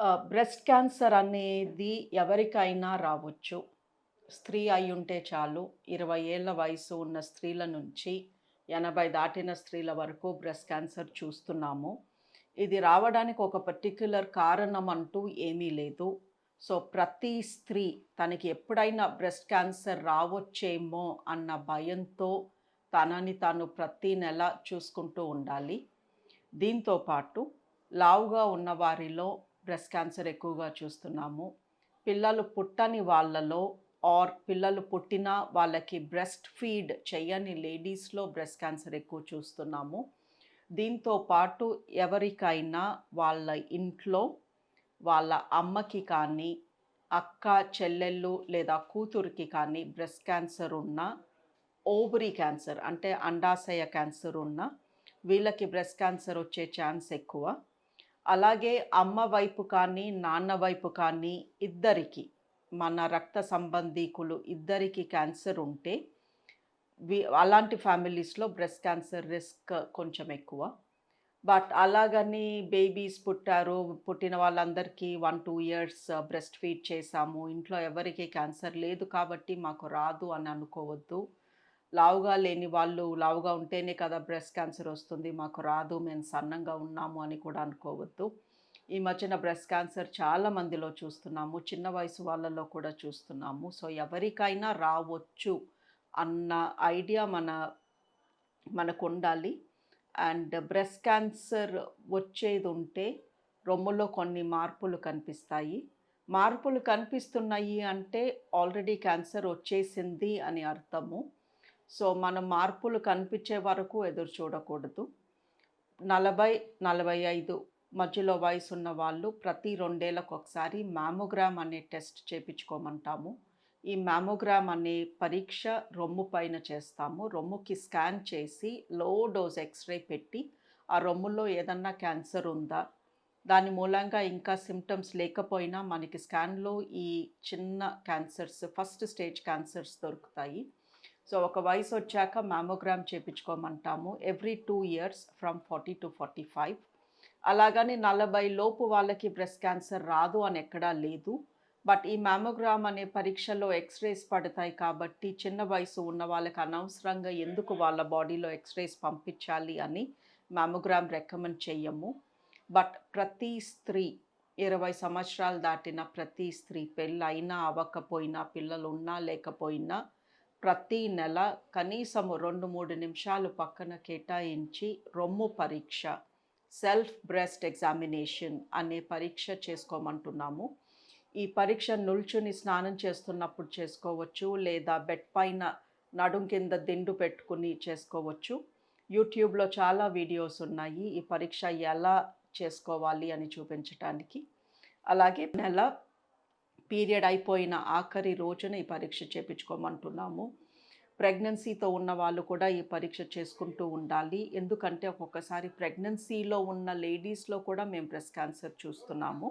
Breast cancer అనేది ఎవరికైనా రావచ్చు. స్త్రీ అయి ఉంటే చాలు. ఇరవై ఏళ్ళ వయసు ఉన్న స్త్రీల నుంచి ఎనభై దాటిన స్త్రీల వరకు బ్రెస్ట్ క్యాన్సర్ చూస్తున్నాము. ఇది రావడానికి ఒక పర్టిక్యులర్ కారణం అంటూ ఏమీ లేదు. సో ప్రతి స్త్రీ తనకి ఎప్పుడైనా బ్రెస్ట్ క్యాన్సర్ రావచ్చేమో అన్న భయంతో తనని తాను ప్రతి నెల చూసుకుంటూ ఉండాలి. దీంతో పాటు లావుగా ఉన్న వారిలో బ్రెస్ట్ క్యాన్సర్ ఎక్కువగా చూస్తున్నాము. పిల్లలు పుట్టని వాళ్ళలో ఆర్ పిల్లలు పుట్టిన వాళ్ళకి బ్రెస్ట్ ఫీడ్ చేయని లేడీస్లో బ్రెస్ట్ క్యాన్సర్ ఎక్కువ చూస్తున్నాము. దీంతో పాటు ఎవరికైనా వాళ్ళ ఇంట్లో వాళ్ళ అమ్మకి కానీ అక్క చెల్లెళ్ళు లేదా కూతురికి కానీ బ్రెస్ట్ క్యాన్సర్ ఉన్న ఓవరీ క్యాన్సర్ అంటే అండాశయ క్యాన్సర్ ఉన్న వీళ్ళకి బ్రెస్ట్ క్యాన్సర్ వచ్చే ఛాన్స్ ఎక్కువ. అలాగే అమ్మ వైపు కానీ నాన్న వైపు కానీ ఇద్దరికి మన రక్త సంబంధీకులు ఇద్దరికి క్యాన్సర్ ఉంటే వి అలాంటి ఫ్యామిలీస్లో బ్రెస్ట్ క్యాన్సర్ రిస్క్ కొంచెం ఎక్కువ. బట్ అలాగని బేబీస్ పుట్టారు పుట్టిన వాళ్ళందరికీ one two years breast feed చేసాము ఇంట్లో ఎవరికి క్యాన్సర్ లేదు కాబట్టి మాకు రాదు అని అనుకోవద్దు. లావుగా లేని వాళ్ళు లావుగా ఉంటేనే కదా బ్రెస్ట్ క్యాన్సర్ వస్తుంది. మాకు రాదు మేము సన్నంగా ఉన్నాము అని కూడా అనుకోవద్దు. ఈ మధ్యన బ్రెస్ట్ క్యాన్సర్ చాలా మందిలో చూస్తున్నాము చిన్న వయసు వాళ్ళలో కూడా చూస్తున్నాము. సో ఎవరికైనా రావచ్చు అన్న ఐడియా మన మనకు ఉండాలి అండ్ బ్రెస్ట్ క్యాన్సర్ వచ్చేది ఉంటే రొమ్ములో కొన్ని మార్పులు కనిపిస్తాయి. మార్పులు కనిపిస్తున్నాయి అంటే ఆల్రెడీ క్యాన్సర్ వచ్చేసింది అని అర్థము. సో మనం మార్పులు కనిపించే వరకు ఎదురు చూడకూడదు. నలభై నలభై ఐదు మధ్యలో వయసు ఉన్న వాళ్ళు ప్రతి రెండేళ్ళకు ఒకసారి మ్యామోగ్రామ్ అనే టెస్ట్ చేయించుకోమంటాము ఈ మ్యామోగ్రామ్ అనే పరీక్ష రొమ్ము పైన చేస్తాము. రొమ్ముకి స్కాన్ చేసి లో డోస్ ఎక్స్రే పెట్టి ఆ రొమ్ములో ఏదన్నా క్యాన్సర్ ఉందా? దాని మూలంగా ఇంకా సిమ్టమ్స్ లేకపోయినా మనకి స్కాన్లో ఈ చిన్న క్యాన్సర్స్ ఫస్ట్ స్టేజ్ క్యాన్సర్స్ దొరుకుతాయి. సో ఒక వయసు వచ్చాక mammogram చేయించుకోమంటాము every two years from forty to forty five అలాగని నలభై లోపు వాళ్ళకి బ్రెస్ట్ క్యాన్సర్ రాదు అని ఎక్కడా లేదు. బట్ ఈ మ్యామోగ్రామ్ అనే పరీక్షలో ఎక్స్రేస్ పడతాయి కాబట్టి చిన్న వయసు ఉన్న వాళ్ళకి అనవసరంగా ఎందుకు వాళ్ళ బాడీలో ఎక్స్రేస్ పంపించాలి అని మ్యామోగ్రామ్ రికమెండ్ చెయ్యము. బట్ ప్రతి స్త్రీ ఇరవై సంవత్సరాలు దాటిన ప్రతి స్త్రీ పెళ్ళైనా అవ్వకపోయినా పిల్లలు ఉన్నా లేకపోయినా ప్రతి నెల కనీసము రెండు మూడు నిమిషాలు పక్కన కేటాయించి రొమ్ము పరీక్ష సెల్ఫ్ బ్రెస్ట్ ఎగ్జామినేషన్ అనే పరీక్ష చేసుకోమంటున్నాము. ఈ పరీక్ష నుల్చుని స్నానం చేస్తున్నప్పుడు చేసుకోవచ్చు లేదా బెడ్ పైన నడుం కింద దిండు పెట్టుకుని చేసుకోవచ్చు. యూట్యూబ్లో చాలా వీడియోస్ ఉన్నాయి. ఈ పరీక్ష ఎలా చేసుకోవాలి అని చూపించటానికి. అలాగే నెల పీరియడ్ అయిపోయిన ఆఖరి రోజున ఈ పరీక్ష చేయించుకోమంటున్నాము ప్రెగ్నెన్సీతో ఉన్న వాళ్ళు కూడా ఈ పరీక్ష చేసుకుంటూ ఉండాలి. ఎందుకంటే ఒక్కొక్కసారి ప్రెగ్నెన్సీలో ఉన్న లేడీస్లో కూడా మేము బ్రెస్ట్ క్యాన్సర్ చూస్తున్నాము.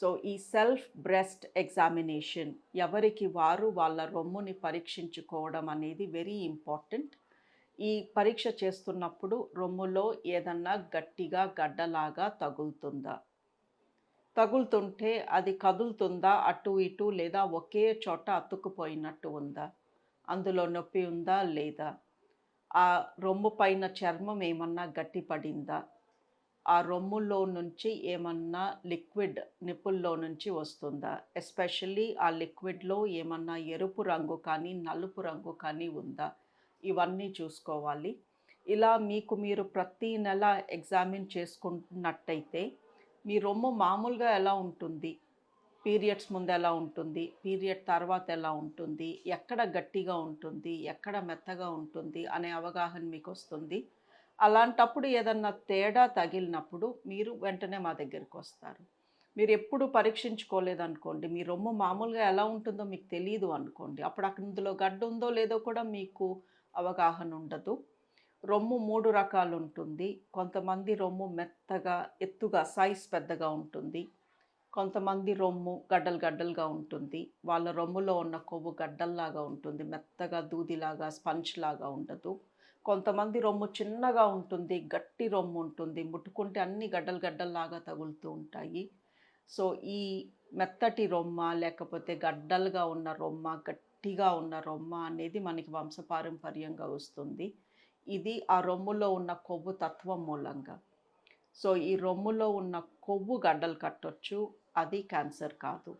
సో ఈ సెల్ఫ్ బ్రెస్ట్ ఎగ్జామినేషన్ ఎవరికి వారు వాళ్ళ రొమ్ముని పరీక్షించుకోవడం అనేది వెరీ ఇంపార్టెంట్. ఈ పరీక్ష చేస్తున్నప్పుడు రొమ్ములో ఏదన్నా గట్టిగా గడ్డలాగా తగులుతుందా? తగులుతుంటే అది కదులుతుందా? అటు ఇటు లేదా ఒకే చోట అతుక్కుపోయినట్టు ఉందా? అందులో నొప్పి ఉందా లేదా? ఆ రొమ్ము పైన చర్మం ఏమన్నా గట్టిపడిందా? ఆ రొమ్ములో నుంచి ఏమన్నా లిక్విడ్ నిప్పుల్లో నుంచి వస్తుందా? ఎస్పెషల్లీ ఆ లిక్విడ్లో ఏమన్నా ఎరుపు రంగు కానీ నలుపు రంగు కానీ ఉందా? ఇవన్నీ చూసుకోవాలి. ఇలా మీకు మీరు ప్రతి నెల ఎగ్జామిన్ చేసుకున్నట్టయితే మీ రొమ్ము మామూలుగా ఎలా ఉంటుంది? పీరియడ్స్ ముందు ఎలా ఉంటుంది? పీరియడ్ తర్వాత ఎలా ఉంటుంది? ఎక్కడ గట్టిగా ఉంటుంది? ఎక్కడ మెత్తగా ఉంటుంది? అనే అవగాహన మీకు వస్తుంది అలాంటప్పుడు ఏదన్నా తేడా తగిలినప్పుడు మీరు వెంటనే మా దగ్గరికి వస్తారు. మీరు ఎప్పుడు పరీక్షించుకోలేదనుకోండి మీ రొమ్ము మామూలుగా ఎలా ఉంటుందో మీకు తెలియదు అనుకోండి అప్పుడు అక్కడ ఇందులో గడ్డ ఉందో లేదో కూడా మీకు అవగాహన ఉండదు. రొమ్ము మూడు రకాలు ఉంటుంది కొంతమంది రొమ్ము మెత్తగా ఎత్తుగా సైజ్ పెద్దగా ఉంటుంది. కొంతమంది రొమ్ము గడ్డలు గడ్డలుగా ఉంటుంది. వాళ్ళ రొమ్ములో ఉన్న కొవ్వు గడ్డల్లాగా ఉంటుంది. మెత్తగా దూదిలాగా స్పంజ్ లాగా ఉండదు. కొంతమంది రొమ్ము చిన్నగా ఉంటుంది. గట్టి రొమ్ము ఉంటుంది. ముట్టుకుంటే అన్ని గడ్డలు గడ్డల్లాగా తగులుతూ ఉంటాయి. సో ఈ మెత్తటి రొమ్మ లేకపోతే గడ్డలుగా ఉన్న రొమ్మ గట్టిగా ఉన్న రొమ్మ అనేది మనకి వంశపారంపర్యంగా వస్తుంది. ఇది ఆ రొమ్ములో ఉన్న కొవ్వు తత్వం మూలంగా. సో ఈ రొమ్ములో ఉన్న కొవ్వు గడ్డలు కట్టొచ్చు అది క్యాన్సర్ కాదు.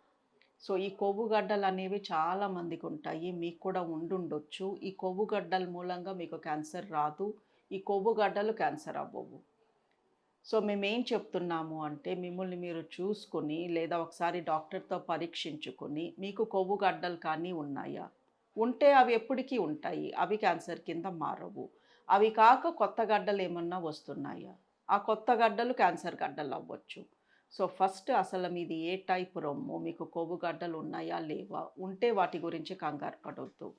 సో ఈ కొవ్వు గడ్డలు అనేవి చాలా మందికి ఉంటాయి మీకు కూడా ఉండుండొచ్చు. ఈ కొవ్వు గడ్డల మూలంగా మీకు క్యాన్సర్ రాదు ఈ కొవ్వు గడ్డలు క్యాన్సర్ అవ్వవు. సో మేము ఏం చెప్తున్నాము అంటే మిమ్మల్ని మీరు చూసుకుని లేదా ఒకసారి డాక్టర్తో పరీక్షించుకొని మీకు కొవ్వు గడ్డలు కానీ ఉన్నాయా? ఉంటే అవి ఎప్పటికీ ఉంటాయి అవి క్యాన్సర్ కింద మారవు. అవి కాక కొత్త గడ్డలు ఏమన్నా వస్తున్నాయా? ఆ కొత్త గడ్డలు క్యాన్సర్ గడ్డలు అవ్వచ్చు. సో ఫస్ట్ అసలు మీది ఏ టైప్ రొమ్ము? మీకు కొవ్వు గడ్డలు ఉన్నాయా? లేవా? ఉంటే వాటి గురించి కంగారు పడవద్దు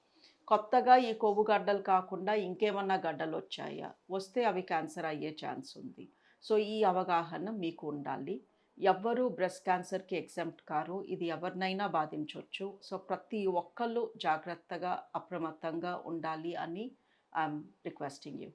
కొత్తగా ఈ కొవ్వు గడ్డలు కాకుండా ఇంకేమన్నా గడ్డలు వచ్చాయా? వస్తే అవి క్యాన్సర్ అయ్యే ఛాన్స్ ఉంది. సో ఈ అవగాహన మీకు ఉండాలి. ఎవ్వరూ బ్రెస్ట్ క్యాన్సర్కి ఎగ్జామ్ట్ కారు. ఇది ఎవరినైనా బాధించవచ్చు సో ప్రతి ఒక్కళ్ళు జాగ్రత్తగా అప్రమత్తంగా ఉండాలి అని I'm requesting you.